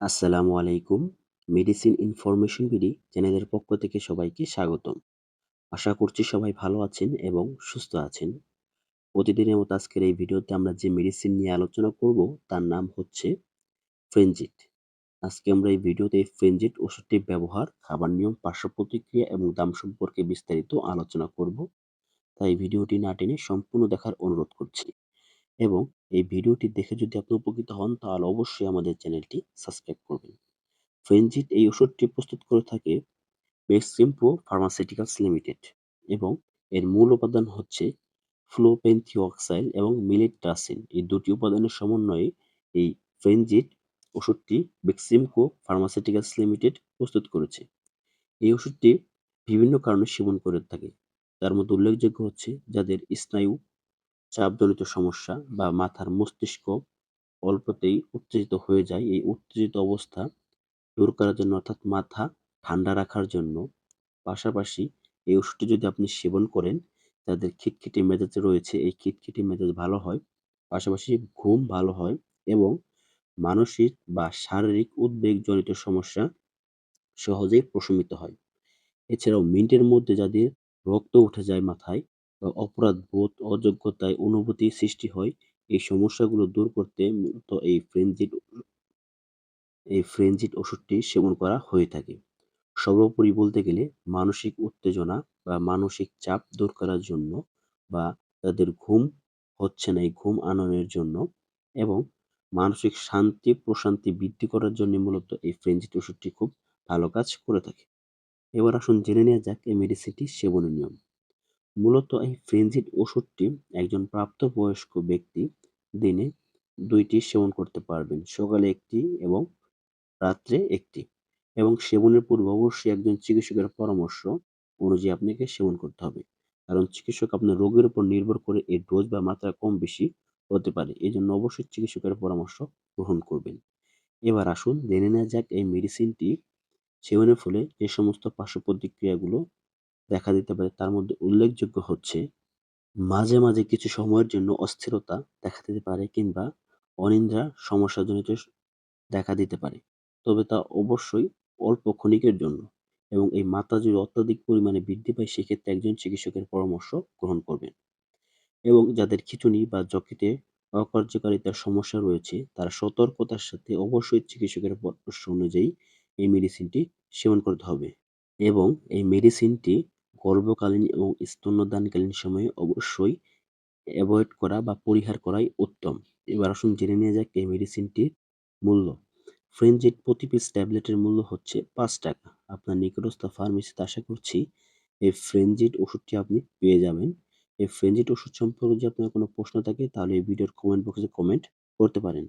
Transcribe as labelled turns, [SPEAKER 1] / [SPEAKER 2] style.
[SPEAKER 1] আসসালামু আলাইকুম। Medicine information BD চ্যানেলের পক্ষ থেকে সবাইকে স্বাগতম। আশা করছি সবাই ভালো আছেন এবং সুস্থ আছেন। প্রতিদিনের মতো আজকের এই ভিডিওতে আমরা যে মেডিসিন নিয়ে আলোচনা করব তার নাম হচ্ছে ফ্রেনজিট। আজকে আমরা এই ভিডিওতে ফ্রেনজিট ওষুধটির ব্যবহার, খাবার নিয়ম, পার্শ্ব প্রতিক্রিয়া এবং দাম সম্পর্কে বিস্তারিত আলোচনা করব। তাই ভিডিওটি না টেনে সম্পূর্ণ দেখার অনুরোধ করছি। এবং এই ভিডিওটি দেখে যদি আপনি উপকৃত হন, তাহলে অবশ্যই আমাদের চ্যানেলটি সাবস্ক্রাইব করবেন। ফ্রেনজিট এই ওষুধটি প্রস্তুত করে থাকে বেক্সিমপ্রো ফার্মাসিউটিক্যালস লিমিটেড এবং এর মূল উপাদান হচ্ছে ফ্লোপেনথিওক্সাইল এবং মিলেট্রাসিন এই দুটি উপাদানের সমন্বয়ে এই ফ্রেনজিট ওষুধটি বেক্সিমকো ফার্মাসিউটিক্যালস লিমিটেড প্রস্তুত করেছে। এই ওষুধটি বিভিন্ন কারণে সেবন করে থাকে। তার মধ্যে উল্লেখযোগ্য হচ্ছে যাদের স্নায়ু চাপজনিত সমস্যা বা মাথার মস্তিষ্ক অল্পতেই উত্তেজিত হয়ে যায়। এই উত্তেজিত অবস্থা দূর করার জন্য অর্থাৎ মাথা ঠান্ডা রাখার জন্য পাশাপাশি এই ওষুধটি যদি আপনি সেবন করেন যাদের খিটখিটে মেজাজ রয়েছে। এই খিটখিটে মেজাজ ভালো হয়, পাশাপাশি ঘুম ভালো হয় এবং মানসিক বা শারীরিক উদ্বেগজনিত সমস্যা সহজেই প্রশমিত হয়। এছাড়াও মিন্টের মধ্যে যাদের রক্ত উঠে যায় মাথায় অপরাধবোধ, অযোগ্যতায় অনুভূতি সৃষ্টি হয়, এই সমস্যাগুলো দূর করতে মূলত এই ফ্রেনজিড এই ফ্রেনজিড ওষুধটি সেবন করা হয়ে থাকে। সর্বোপরি বলতে গেলে মানসিক উত্তেজনা বা মানসিক চাপ দূর করার জন্য বা তাদের ঘুম হচ্ছে না এই ঘুম আনয়নের জন্য এবং মানসিক শান্তি প্রশান্তি বৃদ্ধি করার জন্য মূলত এই ফ্রেনজিড ওষুধটি খুব ভালো কাজ করে থাকে। এবার আসুন জেনে নেওয়া যাক এই মেডিসিনটি সেবনের নিয়ম। মূলত এই ফ্রেনজিড ওষুধটি একজন প্রাপ্তবয়স্ক ব্যক্তি দিনে দুইটি সেবন করতে পারবেন। সকালে একটি এবং রাত্রে একটি। এবং সেবনের পূর্বে অবশ্যই একজন চিকিৎসকের পরামর্শ অনুযায়ী আপনাকে সেবন করতে হবে। কারণ চিকিৎসক আপনার রোগের উপর নির্ভর করে এই ডোজ বা মাত্রা কম বেশি হতে পারে। এই জন্য অবশ্যই চিকিৎসকের পরামর্শ গ্রহণ করবেন। এবার আসুন জেনে নেওয়া যাক এই মেডিসিনটি সেবনের ফলে যে সমস্ত পার্শ্ব প্রতিক্রিয়াগুলো দেখা দিতে পারে, তার মধ্যে উল্লেখযোগ্য হচ্ছে, মাঝে মাঝে কিছু সময়ের জন্য অস্থিরতা দেখা দিতে পারে কিংবা অনিদ্রা সমস্যাজনিত দেখা দিতে পারে। তবে তা অবশ্যই অল্প ক্ষণিকের জন্য এবং এই মাত্রা যদি অত্যাধিক পরিমাণে বৃদ্ধি পায়, সেক্ষেত্রে একজন চিকিৎসকের পরামর্শ গ্রহণ করবেন। এবং যাদের খিঁচুনি বা যকৃতে অকার্যকারিতার সমস্যা রয়েছে, তারা সতর্কতার সাথে অবশ্যই চিকিৎসকের পরামর্শ অনুযায়ী এই মেডিসিনটি সেবন করতে হবে। এবং এই মেডিসিনটি গর্ভকালীন এবং স্তন্যদানকালীন সময়ে অবশ্যই অ্যাভয়েড করা বা পরিহার করাই উত্তম। এবার আসুন জেনে নেওয়া যাক এই মেডিসিনটির মূল্য। ফ্রেনজিট প্রতি পিস ট্যাবলেটের মূল্য হচ্ছে পাঁচ টাকা। আপনার নিকটস্থ ফার্মেসিতে আশা করছি এই ফ্রেনজিট ওষুধটি আপনি পেয়ে যাবেন। এই ফ্রেনজিট ওষুধ সম্পর্কে যদি আপনার কোনো প্রশ্ন থাকে তাহলে এই ভিডিওর কমেন্ট বক্সে কমেন্ট করতে পারেন।